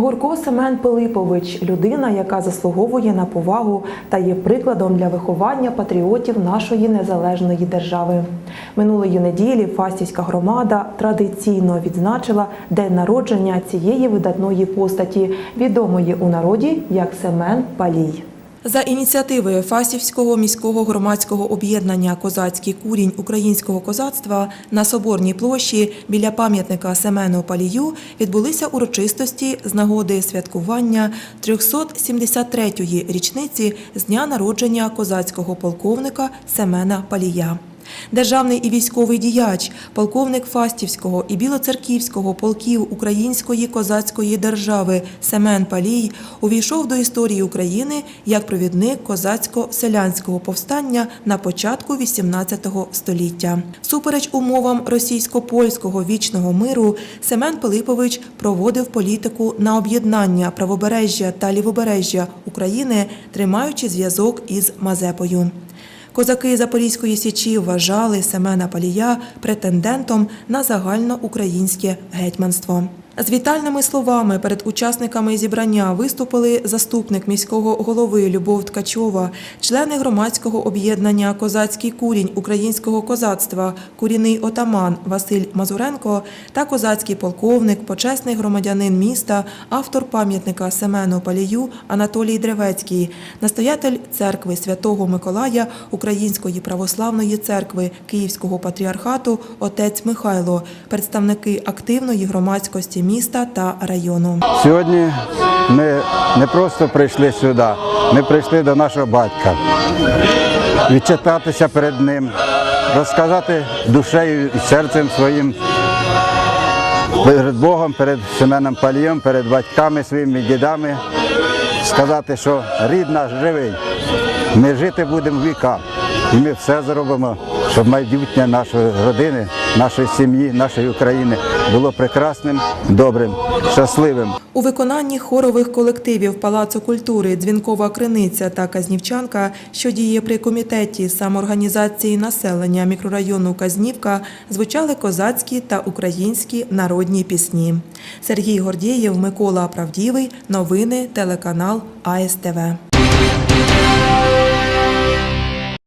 Гурко Семен Пилипович людина, яка заслуговує на повагу та є прикладом для виховання патріотів нашої незалежної держави. Минулої неділі Фастівська громада традиційно відзначила день народження цієї видатної постаті, відомої у народі як Семен Палій. За ініціативою Фасівського міського громадського об'єднання Козацький курінь українського козацтва на Соборній площі біля пам'ятника Семену Палію відбулися урочистості з нагоди святкування 373-ї річниці з дня народження козацького полковника Семена Палія. Державний і військовий діяч, полковник Фастівського і Білоцерківського полків Української козацької держави Семен Палій увійшов до історії України як провідник козацько-селянського повстання на початку XVIII століття. Супереч умовам російсько-польського вічного миру, Семен Пилипович проводив політику на об'єднання правобережжя та лівобережжя України, тримаючи зв'язок із Мазепою. Козаки Запорізької січі вважали Семена Палія претендентом на загальноукраїнське гетьманство. З вітальними словами перед учасниками зібрання виступили заступник міського голови Любов Ткачова, члени громадського об'єднання Козацький курінь українського козацтва, курінний отаман Василь Мазуренко та козацький полковник, почесний громадянин міста, автор пам'ятника Семену Палію Анатолій Древецький, настоятель церкви Святого Миколая Української православної церкви Київського патріархату отець Михайло, представники активної громадськості міста та району. Сьогодні ми не просто прийшли сюди, ми прийшли до нашого батька, відчитатися перед ним, розказати душею і серцем своїм перед Богом, перед Семеном Палієм, перед батьками своїми дідами, сказати, що рід наш живий. Ми жити будемо віка. І ми все зробимо, щоб майбутнє нашої родини, нашої сім'ї, нашої України було прекрасним, добрим, щасливим. У виконанні хорових колективів Палацу культури Дзвінкова Криниця та Казнівчанка, що діє при комітеті самоорганізації населення мікрорайону Казнівка, звучали козацькі та українські народні пісні. Сергій Гордєєв, Микола Правдівий. Новини телеканал АСТВ.